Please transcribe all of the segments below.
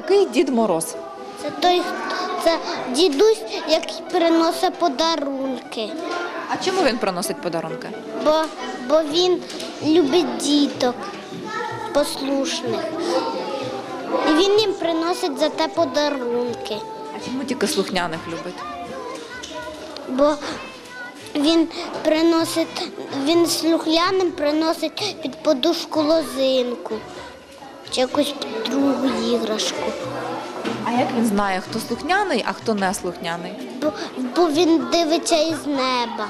такий Дід Мороз? Це той, це дідусь, який приносить подарунки. А чому він приносить подарунки? Бо, бо він любить діток послушних. І він їм приносить за те подарунки. А чому тільки слухняних любить? Бо він приносить, він слухляним приносить під подушку лозинку чи якусь другу іграшку. А як він знає, хто слухняний, а хто не слухняний? Бо, бо він дивиться із неба.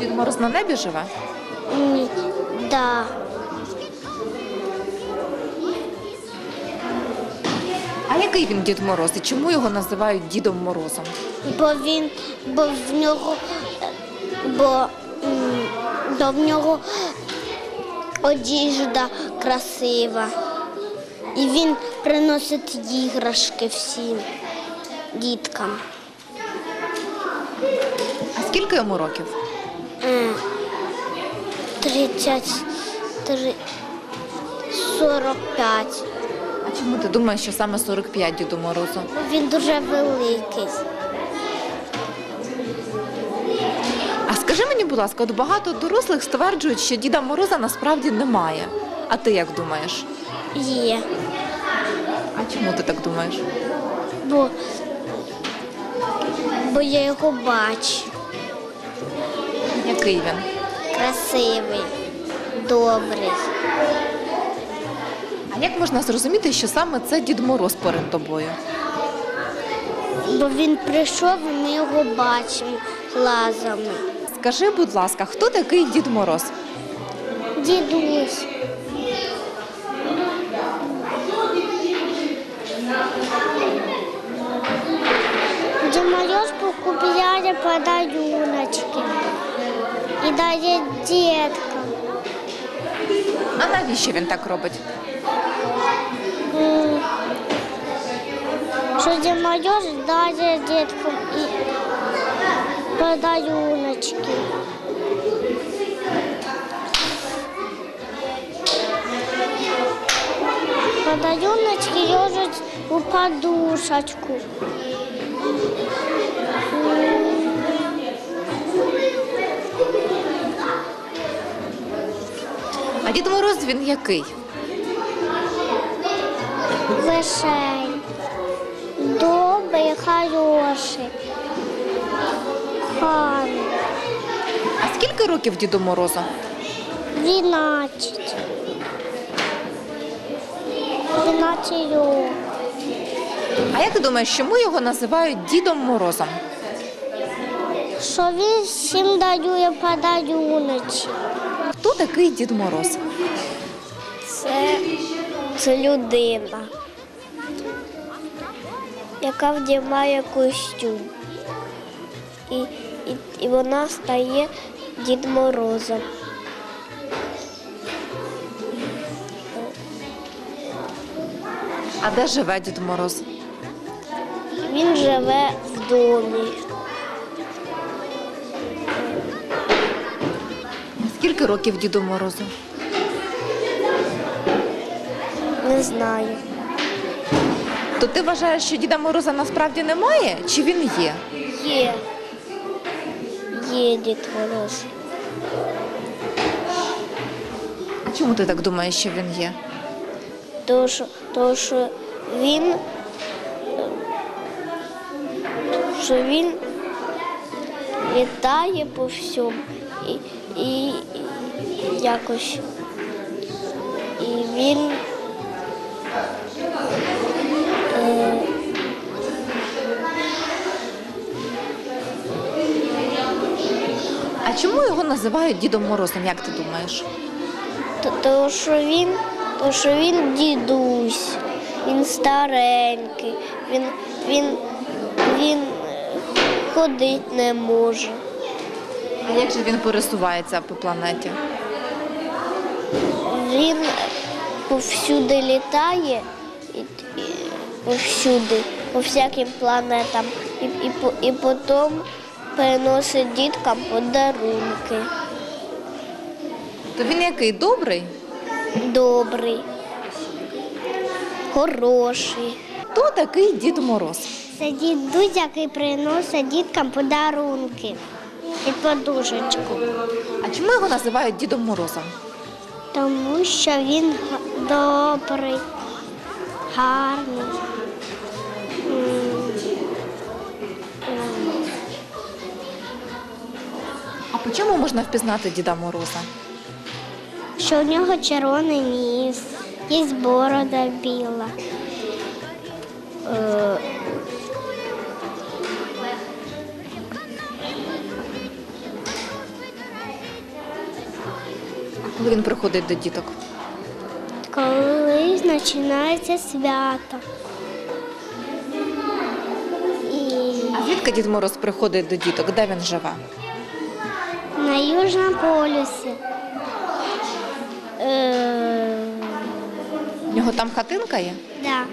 Дід Мороз на небі живе? Ні, да. А який він Дід Мороз і чому його називають Дідом Морозом? Бо він, бо в нього, бо, м, бо в нього одіжда красива. І він приносить іграшки всім діткам. А скільки йому років? Е, 33, 45. А чому ти думаєш, що саме 45 Діду Морозу? Він дуже великий. А скажи мені, будь ласка, от багато дорослих стверджують, що Діда Мороза насправді немає. А ти як думаєш? Є. А чому ти так думаєш? Бо, бо я його бачу. Який він? Красивий, добрий. А як можна зрозуміти, що саме це Дід Мороз перед тобою? Бо він прийшов і ми його бачимо глазами. Скажи, будь ласка, хто такий Дід Мороз? Дідусь. Дід Мороз покупляє подаруночки і дає діткам. А навіщо він так робить? М, Що Дід Мороз дає діткам і подаруночки. Подаруночки лежать у подушечку. А Дід Мороз він який? Лишень. Добрий, хороший. Гарний. А скільки років Діду Морозу? Дванадцять. Дванадцять років. А як ти думаєш, чому його називають Дідом Морозом? Що він всім дає подаруночки. Хто такий Дід Мороз? Це, це людина, яка вдягає костюм. І, і, і вона стає Дід Морозом. А де живе Дід Мороз? Він живе в домі. Скільки років Діду Морозу? Не знаю. То ти вважаєш, що Діда Мороза насправді немає? Чи він є? Є. Є Дід Мороз. А чому ти так думаєш, що він є? Тому що, тому що він, що він літає по всьому і, і, і якось. І він е, А чому його називають Дідом Морозом, як ти думаєш? то- тому що він, тому що він дідусь, він старенький, він, він, він е, ходить не може. А як же він пересувається по планеті? Він повсюди літає, і, і, повсюди, по всяким планетам, і, і, і потім переносить діткам подарунки. То він який добрий? Добрий. хороший. Хто такий Дід Мороз? Це дідусь, який приносить діткам подарунки і подушечку. А чому його називають Дідом Морозом? Тому що він добрий, гарний. А по чому можна впізнати Діда Мороза? Що в нього червоний ніс, є борода біла. Коли він приходить до діток? Коли починається свято. І А звідки Дід Мороз приходить до діток? Де він живе? на Южному полюсі. Е, У нього там хатинка є? да.